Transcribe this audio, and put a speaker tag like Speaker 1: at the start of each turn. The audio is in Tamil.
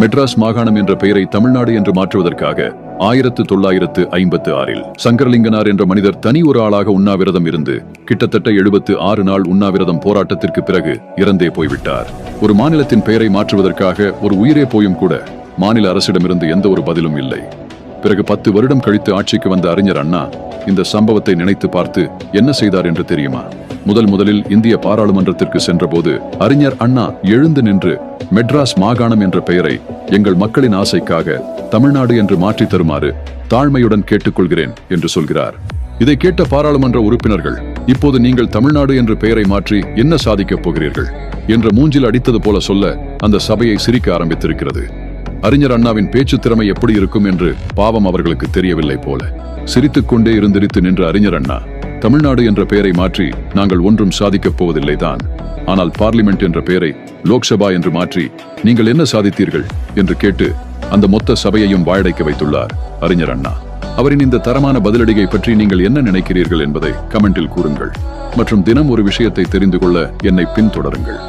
Speaker 1: மெட்ராஸ் மாகாணம் என்ற பெயரை தமிழ்நாடு என்று மாற்றுவதற்காக ஆயிரத்து தொள்ளாயிரத்து ஐம்பத்து ஆறில் சங்கரலிங்கனார் என்ற மனிதர் தனி ஒரு ஆளாக உண்ணாவிரதம் இருந்து கிட்டத்தட்ட எழுபத்து ஆறு நாள் உண்ணாவிரதம் போராட்டத்திற்கு பிறகு இறந்தே போய்விட்டார். ஒரு மாநிலத்தின் பெயரை மாற்றுவதற்காக ஒரு உயிரே போயும் கூட மாநில அரசிடமிருந்து எந்த ஒரு பதிலும் இல்லை. பிறகு பத்து வருடம் கழித்து ஆட்சிக்கு வந்த அறிஞர் அண்ணா இந்த சம்பவத்தை நினைத்து பார்த்து என்ன செய்தார் என்று தெரியுமா? முதல் முதலில் இந்திய பாராளுமன்றத்திற்கு சென்றபோது அறிஞர் அண்ணா எழுந்து நின்று மெட்ராஸ் மாகாணம் என்ற பெயரை எங்கள் மக்களின் ஆசைக்காக தமிழ்நாடு என்று மாற்றி தருமாறு தாழ்மையுடன் கேட்டுக்கொள்கிறேன் என்று சொல்கிறார். இதை கேட்ட பாராளுமன்ற உறுப்பினர்கள் இப்போது நீங்கள் தமிழ்நாடு என்ற பெயரை மாற்றி என்ன சாதிக்கப் போகிறீர்கள்? என்ற மூஞ்சில் அடித்தது போல சொல்ல அந்த சபையை சிரிக்க ஆரம்பித்திருக்கிறது. அறிஞர் அண்ணாவின் பேச்சு திறமை எப்படி இருக்கும் என்று பாவம் அவர்களுக்கு தெரியவில்லை போல. சிரித்துக் கொண்டே இருந்திரித்து நின்ற அறிஞர் அண்ணா தமிழ்நாடு என்ற பெயரை மாற்றி நாங்கள் ஒன்றும் சாதிக்கப் போவதில்லைதான். ஆனால் பார்லிமெண்ட் என்ற பெயரை லோக்சபா என்று மாற்றி நீங்கள் என்ன சாதித்தீர்கள்? என்று கேட்டு அந்த மொத்த சபையையும் வாயடைக்க வைத்துள்ளார் அறிஞர் அண்ணா. அவரின் இந்த தரமான பதிலடியை பற்றி நீங்கள் என்ன நினைக்கிறீர்கள் என்பதை கமெண்டில் கூறுங்கள். மற்றும் தினம் ஒரு விஷயத்தை தெரிந்து கொள்ள என்னை பின்தொடருங்கள்.